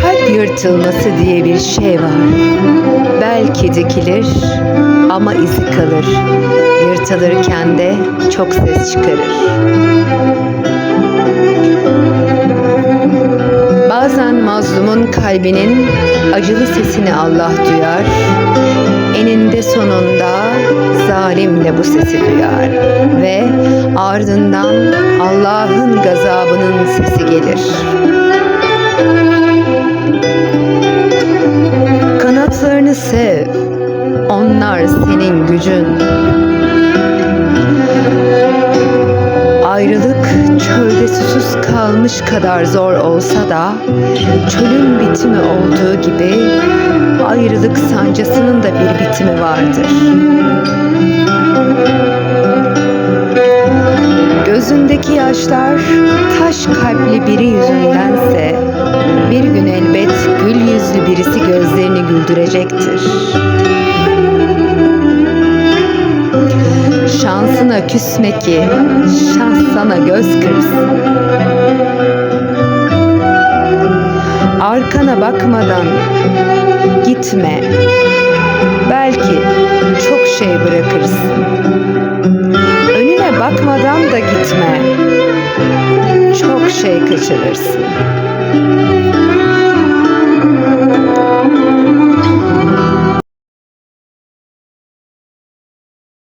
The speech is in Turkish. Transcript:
Kalp yırtılması diye bir şey var. Belki dikilir ama izi kalır. Yırtılırken de çok ses çıkarır. Bazen mazlumun kalbinin acılı sesini Allah duyar. Eninde sonunda de bu sesi duyar ve ardından Allah'ın gazabının sesi gelir. Kanatlarını sev, onlar senin gücün. Ayrılık çölde susuz kalmış kadar zor olsa da çölün bitimi olduğu gibi ayrılık sancısının da bir bitimi vardır. Gözündeki yaşlar taş kalpli biri yüzündense bir gün elbet gül yüzlü birisi gözlerini güldürecektir. Şansına küsme ki şans sana göz kırsın. Arkana bakmadan gitme. Belki çok şey bırakırsın. Gitme. Çok şey kaçırırsın.